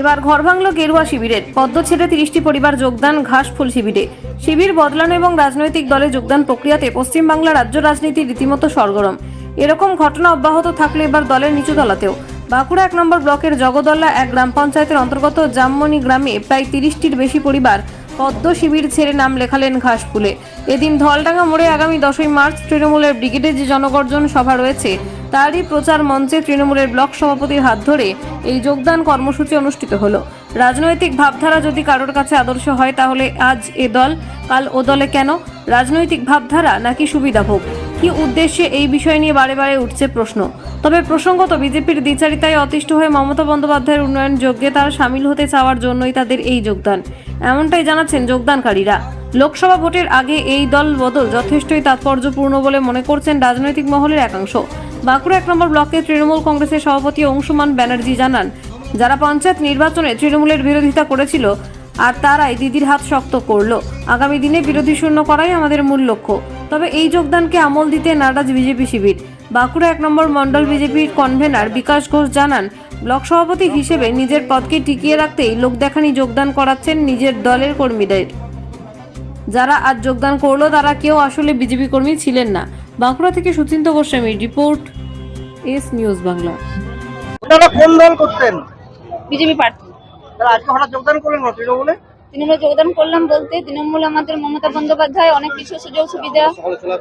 এবার ঘর ভাঙল গেরুয়া শিবিরের। পদ্ম ছেড়ে তিরিশটি পরিবার যোগদান ঘাসফুল শিবিরে। শিবির বদলানো এবং রাজনৈতিক দলে যোগদান প্রক্রিয়াতে পশ্চিমবাংলা রাজ্য রাজনীতি রীতিমতো সরগরম। এরকম ঘটনা অব্যাহত থাকলে এবার দলের নিচু তলাতেও। বাঁকুড়া এক নম্বর ব্লকের জগদল্লা এক গ্রাম পঞ্চায়েতের অন্তর্গত জামমণি গ্রামে প্রায় তিরিশটির বেশি পরিবার পদ্ম শিবির ছেড়ে নাম লেখালেন ঘাসফুলে এদিন ধলডাঙ্গা মোড়ে আগামী দশই মার্চ তৃণমূলের ব্রিগেডে যে জনগর্জন সভা রয়েছে তারই প্রচার মঞ্চে তৃণমূলের ব্লক সভাপতির হাত ধরে এই যোগদান কর্মসূচি অনুষ্ঠিত হলো। রাজনৈতিক ভাবধারা যদি কারোর কাছে আদর্শ হয়, তাহলে আজ এ দল, কাল ও দলে কেন? রাজনৈতিক ভাবধারা নাকি সুবিধাভোগ কি উদ্দেশ্যে এই বিষয় নিয়ে বারে বারে উঠছে প্রশ্ন। তবে প্রসঙ্গত বিজেপির দ্বিচারিতায় অতিষ্ঠ হয়ে মমতা বন্দ্যোপাধ্যায়ের উন্নয়ন যজ্ঞে তারা সামিল হতে চাওয়ার জন্যই তাদের এই যোগদান। এমনটাই জানাচ্ছেন যোগদানকারীরা। লোকসভা ভোটের আগে এই দল বদল যথেষ্টই তাৎপর্যপূর্ণ বলে মনে করছেন রাজনৈতিক মহলের একাংশ। বাঁকুড়া এক নম্বর ব্লকে তৃণমূল কংগ্রেসের সভাপতি অংশুমান ব্যানার্জি জানান, যারা পঞ্চায়েত নির্বাচনে তৃণমূলের বিরোধিতা করেছিল আর তারাই দিদির হাত শক্ত করল। আগামী দিনে বিরোধী শূন্য করাই আমাদের মূল লক্ষ্য। তবে এই যোগদানকে আমল দিতে নারাজ বিজেপি শিবির। বাঁকুড়া এক নম্বর মণ্ডল বিজেপির কনভেনার বিকাশ ঘোষ জানান, ব্লক সভাপতি হিসেবে নিজের পদকে টিকিয়ে রাখতেই লোক দেখানি যোগদান করাচ্ছেন নিজের দলের কর্মীদের। যারা আজ যোগদান করল তারা কেউ আসলে বিজেপি কর্মী ছিলেন না। বাঁকুড়া থেকে Suchinta Goswami report S news Bangla. আপনারা কোন দল করতেন? বিজেপি প্রার্থী। তারা আজকে হঠাৎ যোগদান করলেন না তৃণমূলে? তৃণমূলে যোগদান করলাম বলতে তৃণমূল আমাদের মমতা বন্দ্যোপাধ্যায় অনেক কিছু সুযোগ সুবিধা।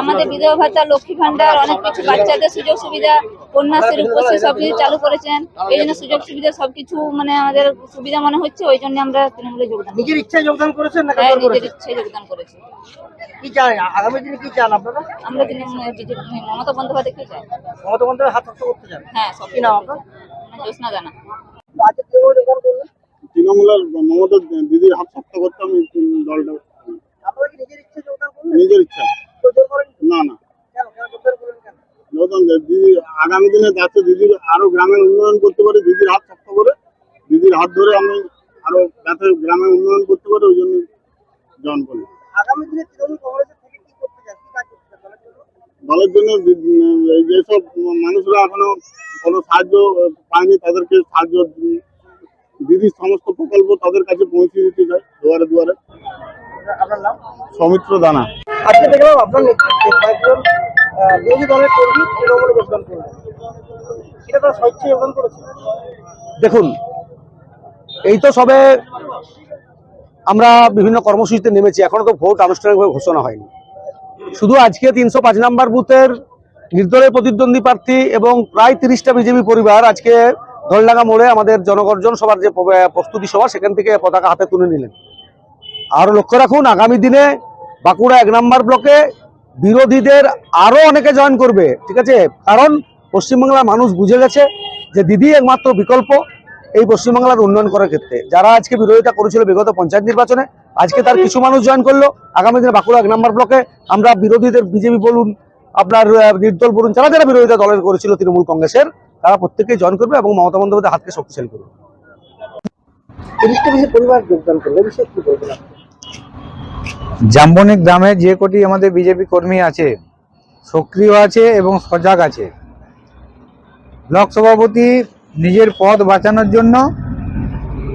আমাদের বিধবা ভাতা লক্ষ্মী ভান্ডার অনেক কিছু বাচ্চাদের সুযোগ সুবিধা কন্যাশ্রী রূপশ্রী সবকিছু চালু করেছেন। এই জন্য সুযোগ সুবিধা সবকিছু মানে আমাদের সুবিধা মনে হচ্ছে ওই জন্য আমরা তৃণমূলে যোগদান নিজের ইচ্ছায় যোগদান করেছেন না হ্যাঁ নিজের ইচ্ছায় যোগদান করেছি। কি চান? আগামী দিনে কি চান আপনারা? আমরা তৃণমূল মমতা বন্দ্যোপাধ্যায় কি চাই মমতা বন্দ্যোপাধ্যায় হাত করতে চান। হ্যাঁ সব কি নাম আপনার? জ্যোৎস্না জানা আজকে তৃণমূলে যোগদান করলেন তৃণমূলের মমতা দিদির হাত শক্ত করতে আমি দলটা নিজের ইচ্ছা না না। দিদি আগামী দিনে যাতে দিদির আরও গ্রামের উন্নয়ন করতে পারি দিদির হাত শক্ত করে দিদির হাত ধরে আমি আরও যাতে গ্রামের উন্নয়ন করতে পারি ওই জন্য জয়েন করলাম আগামী দিনে তৃণমূল কংগ্রেসের থেকে কি করতে চান? কি কাজ করতে চান দলের জন্য? যেসব মানুষরা এখনও কোনো সাহায্য পায়নি তাদেরকে সাহায্য দিদির সমস্ত প্রকল্প তাদের কাছে পৌঁছে দিতে চাই দুয়ারে দুয়ারে। আপনার নাম? সৌমিত্র দানা। আজকে দেখলাম আপনার নেতৃত্বে কয়েকজন বিরোধী দলের কর্মী তৃণমূলে যোগদান করলেন সেটা তারা স্বেচ্ছায় যোগদান করেছে দেখুন এই তো সবে আমরা বিভিন্ন কর্মসূচিতে নেমেছি এখনও তো ভোট আনুষ্ঠানিকভাবে ঘোষণা হয়নি। শুধু আজকে তিনশো পাঁচ নম্বর বুথের নির্দলের প্রতিদ্বন্দ্বী প্রার্থী এবং প্রায় তিরিশটা বিজেপি পরিবার আজকে দলডাঙ্গা মোড়ে আমাদের জনগর্জন সভার যে প্রস্তুতি সভা, সেখান থেকে পতাকা হাতে তুলে নিলেন। আর লক্ষ্য রাখুন, আগামী দিনে বাঁকুড়া এক নম্বর ব্লকে বিরোধীদের আরও অনেকে জয়েন করবে, ঠিক আছে? কারণ পশ্চিমবাংলার মানুষ বুঝে গেছে যে দিদি একমাত্র বিকল্প এই পশ্চিমবাংলার উন্নয়ন করার ক্ষেত্রে। যারা আজকে বিরোধিতা করেছিল বিগত পঞ্চায়েত নির্বাচনে, আজকে তার কিছু মানুষ জয়েন করল। আগামী দিনে বাঁকুড়া এক নম্বর ব্লকে আমরা বিরোধীদের বিজেপি বলুন, আপনার নির্দল বলুন, যারা যারা বিরোধিতা দলের করেছিল তৃণমূল কংগ্রেসের তারা প্রত্যেকেই জয়েন করবে এবং মমতা বন্দ্যোপাধ্যায় হাতকে শক্তিশালী করবে। তিরিশটা পরিবার যোগদান করলে বিষয়ে কি বলবেন জাম্বনিক গ্রামে যে কটি আমাদের বিজেপি কর্মী আছে সক্রিয় আছে এবং সজাগ আছে। ব্লক সভাপতি নিজের পদ বাঁচানোর জন্য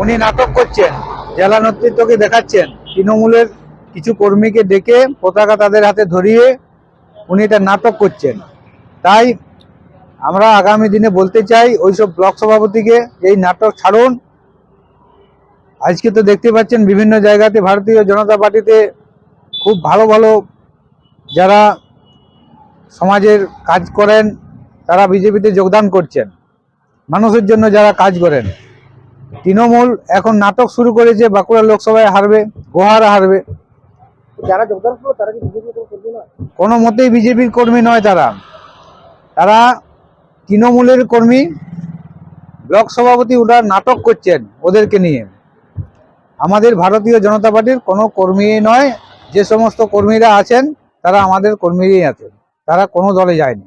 উনি নাটক করছেন জেলা নেতৃত্বকে দেখাচ্ছেন। তৃণমূলের কিছু কর্মীকে ডেকে পতাকা তাদের হাতে ধরিয়ে উনি এটা নাটক করছেন। তাই আমরা আগামী দিনে বলতে চাই ওইসব ব্লক সভাপতিকে এই নাটক ছাড়ুন। আজকে তো দেখতে পাচ্ছেন বিভিন্ন জায়গাতে ভারতীয় জনতা পার্টিতে খুব ভালো ভালো যারা সমাজের কাজ করেন তারা বিজেপিতে যোগদান করছেন। মানুষের জন্য যারা কাজ করেন। তৃণমূল এখন নাটক শুরু করেছে বাঁকুড়া লোকসভায় হারবে গোহারা হারবে। যারা যোগদান করল তারা কি বিজেপি কোনো মতেই বিজেপির কর্মী নয় তারা। তারা তৃণমূলের কর্মী, ব্লক সভাপতি ওরা নাটক করছেন ওদেরকে নিয়ে। আমাদের ভারতীয় জনতা পার্টির কোনো কর্মী নয়, যে সমস্ত কর্মীরা আছেন, তারা আমাদের কর্মীরই আছেন। তারা কোনো দলে যায়নি।